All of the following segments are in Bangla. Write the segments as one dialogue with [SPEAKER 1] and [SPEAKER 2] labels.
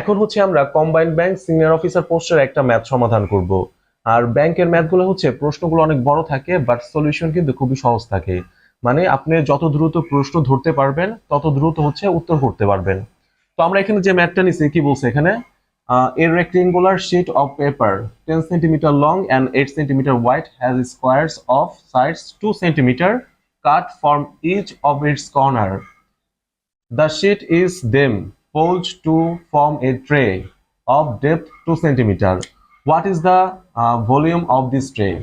[SPEAKER 1] এখন হচ্ছে আমরা কম্বাইন্ড ব্যাংক সিনিয়র অফিসার পোস্টের একটা ম্যাথ সমাধান করব। আর ব্যাংকের ম্যাথগুলো হচ্ছে প্রশ্নগুলো অনেক বড় থাকে বাট সলিউশন কিন্তু খুবই সহজ থাকে। মানে আপনি যত দ্রুত প্রশ্ন ধরতে পারবেন, তত দ্রুত হচ্ছে উত্তর করতে পারবেন। তো আমরা এখানে যে ম্যাথটা নিছি, কি বলছে এখানে? A rectangular sheet of paper ten centimetre long and eight centimetre wide has squares of sides two centimetre cut from each of its corner The sheet is then folded to form a tray of depth 2 centimeter. What is the uh, volume of this tray?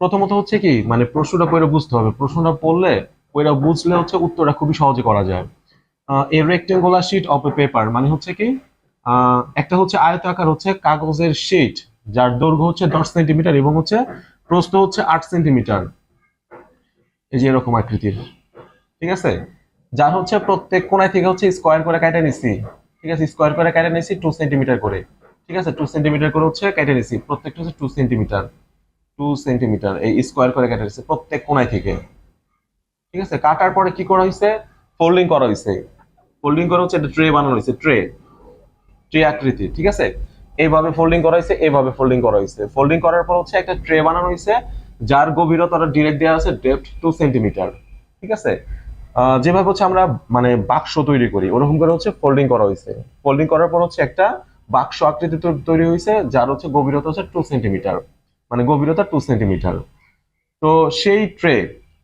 [SPEAKER 1] প্রথমত হচ্ছে কি মানে প্রশ্নটা পড়ে বুঝতে হবে। প্রশ্নটা পড়লে পড়ে বুঝলে হচ্ছে উত্তরটা খুবই সহজে করা যায়। A rectangular sheet of a paper মানে হচ্ছে কি একটা হচ্ছে আয়তাকার হচ্ছে কাগজের শিট যার দৈর্ঘ্য হচ্ছে দশ সেন্টিমিটার এবং হচ্ছে প্রস্থ হচ্ছে আট সেন্টিমিটার এই যে এরকম আকৃতির। ঠিক আছে? যার হচ্ছে প্রত্যেক কোনায় থেকে হচ্ছে স্কোয়ার করে কেটে নিছি। ঠিক আছে? স্কোয়ার করে কেটে নিছি টু সেন্টিমিটার করে। ঠিক আছে? টু সেন্টিমিটার করে হচ্ছে কেটে নিছি। প্রত্যেকটা হচ্ছে টু সেন্টিমিটার টু সেন্টিমিটার এই স্কোয়ার করে কেটে নিছি প্রত্যেক কোনায় থেকে। ঠিক আছে? কাটার পরে কি করা হয়েছে ফোল্ডিং করা হয়েছে ফোল্ডিং করা হচ্ছে একটা ট্রে বানানো হয়েছে ট্রে ট্রে আকৃতি, ঠিক আছে? এইভাবে ফোল্ডিং করা হয়েছে এইভাবে ফোল্ডিং করা হয়েছে ফোল্ডিং করার পর হচ্ছে একটা ট্রে বানানো হয়েছে যার গভীরতা ডিরেক্ট দেওয়া আছে ডেপথ টু সেন্টিমিটার ঠিক আছে? যেভাবে হচ্ছে আমরা মানে বাক্স তৈরি করি, ওরকম করে হচ্ছে ফোল্ডিং করা হয়েছে। ফোল্ডিং করার পর হচ্ছে একটা বাক্স আকৃতি তৈরি হয়েছে, যার হচ্ছে গভীরতা হচ্ছে টু সেন্টিমিটার মানে গভীরতা টু সেন্টিমিটার তো সেই ট্রে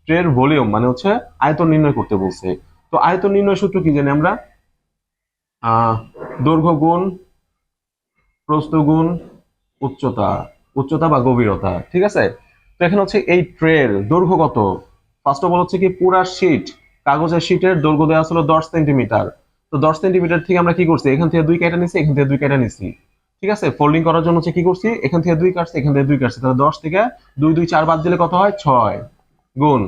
[SPEAKER 1] ট্রের ভলিউম মানে হচ্ছে আয়তন নির্ণয় করতে বলছে। তো আয়তন নির্ণয় সূত্র কি জানি আমরা? দৈর্ঘ্য গুণ, প্রস্থ গুণ, উচ্চতা উচ্চতা বা গভীরতা, ঠিক আছে? তো এখানে হচ্ছে এই ট্রের দৈর্ঘ্য কত? ফার্স্ট অফ অল হচ্ছে কি পুরা শীট কাগজের শীটের দৈর্ঘ্য দেওয়া ছিল দশ সেন্টিমিটার তো দশ সেন্টিমিটার থেকে আমরা কি করছি? এখান থেকে দুই কেটে নিছি, এখান থেকে দুই কেটে নিছি। ঠিক আছে? ফোল্ডিং করার জন্য হচ্ছে কি করছি? এখান থেকে দুই কাটছি, এখান থেকে দুই কাটছি। তাহলে দশ থেকে দুই দুই, চার বাদ দিলে কত হয়? ছয়। গুণ।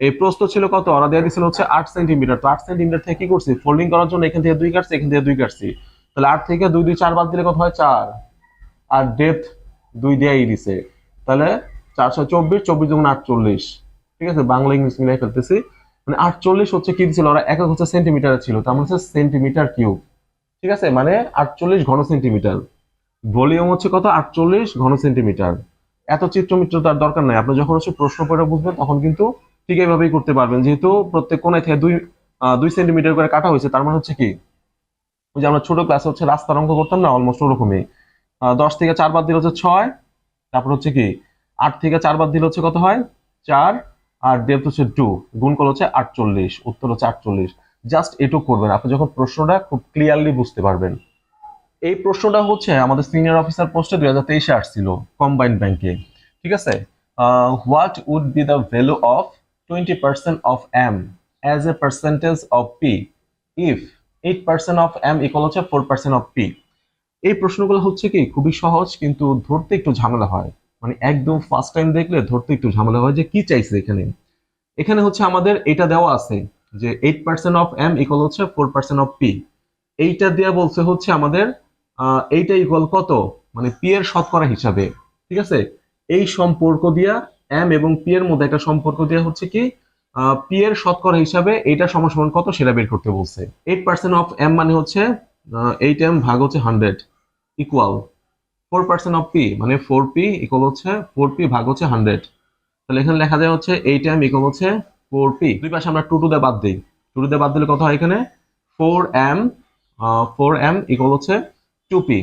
[SPEAKER 1] এই প্রস্থ ছিল কত? ওরা দেওয়া দিছিল হচ্ছে আট সেন্টিমিটার তো আট সেন্টিমিটার থেকে কি করছি? ফোল্ডিং করার জন্য এখান থেকে দুই কাটছি, এখান থেকে দুই কাটছি। তাহলে আট থেকে দুই দুই, চার বাদ দিলে কত হয়? চার। আর ডেপথ দুই দেয়াই দিছে। তাহলে চারশো চব্বিশ চব্বিশ দুগুণ আটচল্লিশ। ঠিক আছে? বাংলা ইংলিশ মিলাই ফেলতেছি। মানে আটচল্লিশ হচ্ছে কি ছিল ওরা একক হচ্ছে সেন্টিমিটার ছিল, তার মানে হচ্ছে সেন্টিমিটার কিউব ঠিক আছে? মানে আটচল্লিশ ঘন সেন্টিমিটার ভলিউম হচ্ছে কত? আটচল্লিশ ঘন সেন্টিমিটার এত চিত্রমিত্র তার দরকার নাই। আপনি যখন হচ্ছে প্রশ্ন পড়ে বুঝবেন, তখন কিন্তু ঠিক এইভাবেই করতে পারবেন। যেহেতু প্রত্যেক কোনায় থেকে দুই দুই সেন্টিমিটার করে কাটা হয়েছে, তার মানে হচ্ছে কি? ওই যে আমরা ছোট ক্লাসে হচ্ছে রাস্তার অঙ্ক করতাম না অলমোস্ট ওরকমই। দশ থেকে চার বাদ দিলে হচ্ছে ছয়, তারপর হচ্ছে কি? আট থেকে চার বাদ দিলে হচ্ছে কত হয়? চার আর ডেপথ হচ্ছে টু গুণ করলে হচ্ছে আটচল্লিশ, উত্তর হচ্ছে আটচল্লিশ। জাস্ট এটুকু করবেন। আপনি যখন প্রশ্নটা খুব ক্লিয়ারলি বুঝতে পারবেন। এই প্রশ্নটা হচ্ছে আমাদের সিনিয়র অফিসার পোস্টে দুই হাজার তেইশে আসছিল কম্বাইন্ড ব্যাংকে ঠিক আছে? What would be the value of twenty percent of M as a percentage of P if eight percent of M equal হচ্ছে ফোর পার্সেন্ট অফ পি এই প্রশ্নগুলো হচ্ছে কি? খুবই সহজ, কিন্তু ধরতে একটু ঝামেলা হয়। মানে একদম ফার্স্ট টাইম দেখলে ধরতে একটু ঝামেলা হয় যে কি চাইছে এখানে। এখানে হচ্ছে আমাদের এটা দেওয়া আছে যে eight percent of M equal হচ্ছে ফোর পার্সেন্ট অফ পি এইটা দেওয়া বলছে হচ্ছে আমাদের এইটা ইকুয়াল কত? মানে পি এর শতকরা হিসাবে, ঠিক আছে? এই সম্পর্ক দিয়া এম এবং পি এর মধ্যে একটা সম্পর্ক দেওয়া হচ্ছে কি পি এর শতকরা হিসাবে এইটা সমান সমান কত সেটা বের করতে বলছে। এইট পার্সেন্ট অফ এম মানে হচ্ছে এইট এম ভাগ হচ্ছে hundred equal four percent of P মানে ফোর পি ইকুয়াল হচ্ছে ফোর পি ভাগ হচ্ছে হান্ড্রেড তাহলে এখানে লেখা যায় হচ্ছে এইট এম ইকুয়াল হচ্ছে ফোর পি দুই পাশে আমরা টু টু দিয়ে বাদ দিই। টু টু দিয়ে বাদ দিলে কত হয় এখানে? Four M four M equal হচ্ছে টু পি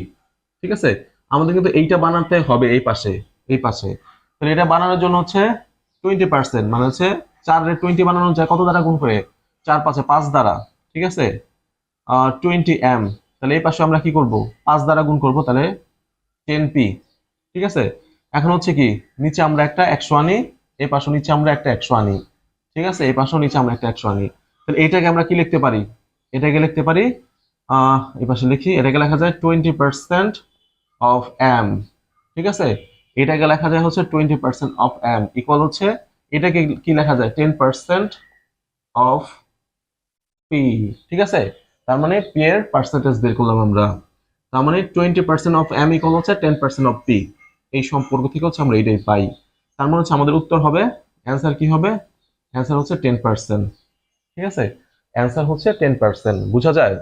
[SPEAKER 1] ঠিক আছে? আমাদের কিন্তু এইটা বানাতে হবে এই পাশে এই পাশে। তাহলে এটা বানানোর জন্য হচ্ছে টোয়েন্টি পার্সেন্ট মানে হচ্ছে চার টোয়েন্টি বানানো যায় কত দ্বারা গুণ করে? চার পাঁচে পাঁচ দ্বারা। ঠিক আছে? টোয়েন্টি এম তাহলে এই পাশে আমরা কি করব? পাঁচ দ্বারা গুণ করব, তাহলে টেন পি ঠিক আছে? এখন হচ্ছে কি, নিচে আমরা একটা একশো আনি, এই পাশে নিচে আমরা একটা একশো আনি, ঠিক আছে? এই পাশেও নিচে আমরা একটা একশো আনি। তাহলে এটাকে আমরা কি লিখতে পারি? এটাকে লিখতে পারি এই পাশে লিখি, এটাকে লেখা যায় টোয়েন্টি পার্সেন্ট অফ এম ঠিক আছে? এটাকে লেখা যায় হচ্ছে twenty percent of M equal হচ্ছে, এটাকে কি লেখা যায়? টেন পার্সেন্ট অফ পি ঠিক আছে? তার মানে পি এর পার্সেন্টেজ বের করলাম আমরা। তার মানে twenty percent of M equal হচ্ছে টেন পার্সেন্ট অফ পি এই সম্পর্ক থেকে হচ্ছে আমরা এটাই পাই। তার মানে হচ্ছে আমাদের উত্তর হবে অ্যান্সার কি হবে? অ্যান্সার হচ্ছে টেন পার্সেন্ট ঠিক আছে? অ্যান্সার হচ্ছে টেন পার্সেন্ট বোঝা যায়?